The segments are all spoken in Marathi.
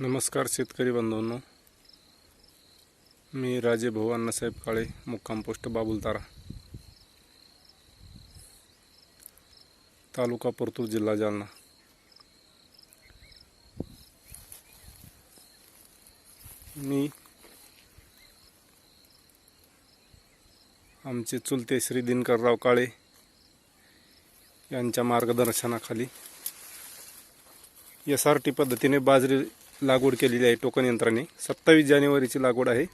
नमस्कार शेतकरी बांधवांनो मी राजे भाऊ अण्णासाहेब काळे मुक्काम पोस्ट बाबुलतारा. तालुका परतूर जिल्हा जालना. मी आमचे चुलते श्री दिनकरराव काळे यांच्या मार्गदर्शनाखाली एस आर टी पद्धतीने बाजरी लागवड केलेली आहे टोकन यंत्राने. सत्तावीस जानेवारीची लागवड आहे.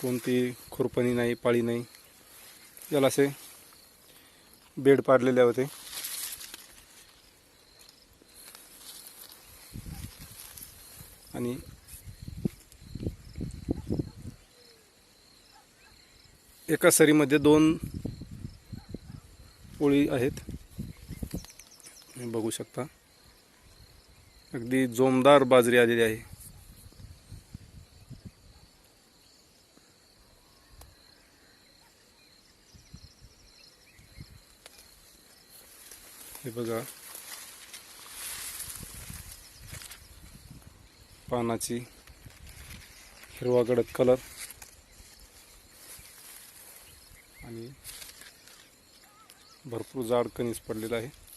कोणती खुरपणी नाही पाळी नाही. याला असे बेड पाडलेले होते. आणि एका सरीमध्ये दोन पोळी आहेत. तुम्ही बघू शकता. अगदी जोमदार बाजरी आलेली आहे. हे बघा. पानाची हिरवा गडद कलर. आणि भरपूर जाड कणीस पडलेलं आहे.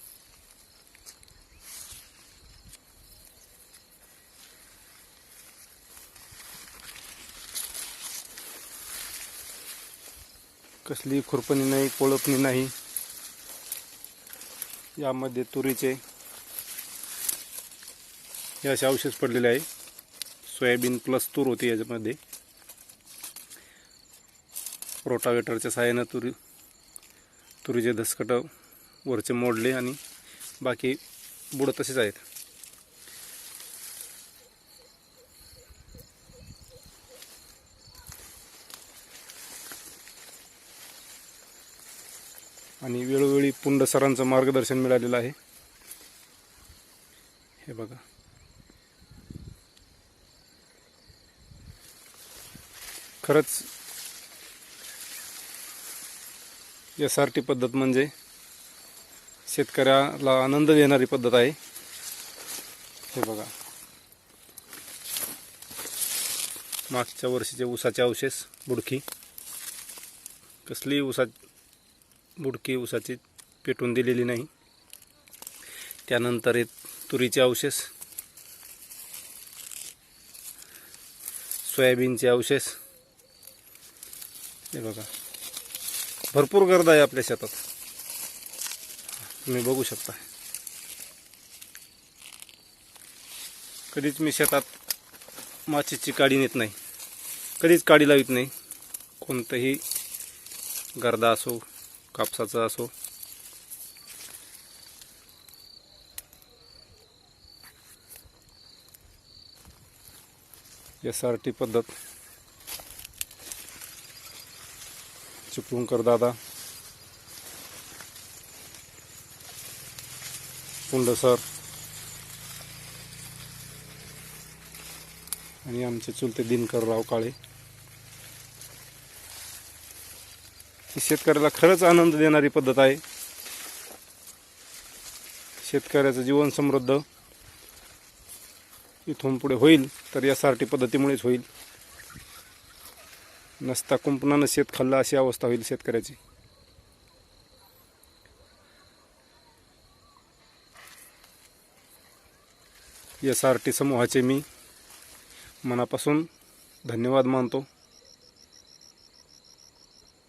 कसली खुरपणी नाही कोळपणी नाही. यामध्ये तुरीचे हे असे अवशेष पडलेले आहे. सोयाबीन प्लस तूर होती याच्यामध्ये. रोटावेटरच्या सहाय्यानं तुरी तुरीचे धसकट वरचे मोडले आणि बाकी बुडं तसेच आहेत. आणि वेळोवेळी पुंड सरांचं मार्गदर्शन मिळालेलं आहे. हे बघा. खरंच एस आर टी पद्धत म्हणजे शेतकऱ्याला आनंद देणारी पद्धत आहे. हे बघा. मागच्या वर्षीचे ऊसाचे अवशेष बुडकी. कसली ऊसा बुडकी ऊसाची पेटून दिलेली नाही. त्यानंतर तुरीचे अवशेष सोयाबीनचे अवशेष. हे बघा भरपूर गर्द आहे आपल्या शेतात. तुम्ही बघू शकता. कधीच मी शेतात माचीची काडी नेत नाही. कधीच काडी लावित नाही. कोणतंही गर्दा असो कापसाचा असो. एस आर टी पद्धत. चिपळूणकर दादा. पुंड सर. आणि आमचे चुलते दिनकरराव काळे. ही शेतकऱ्याला खरंच आनंद देणारी पद्धत आहे. शेतकऱ्याचं जीवन समृद्ध इथून पुढे होईल तर या सारटी पद्धतीमुळेच होईल. नसता कुंपणानं शेत खाल्लं अशी अवस्था होईल शेतकऱ्याची. एस आर टी समूहाचे मी मनापासून धन्यवाद मानतो.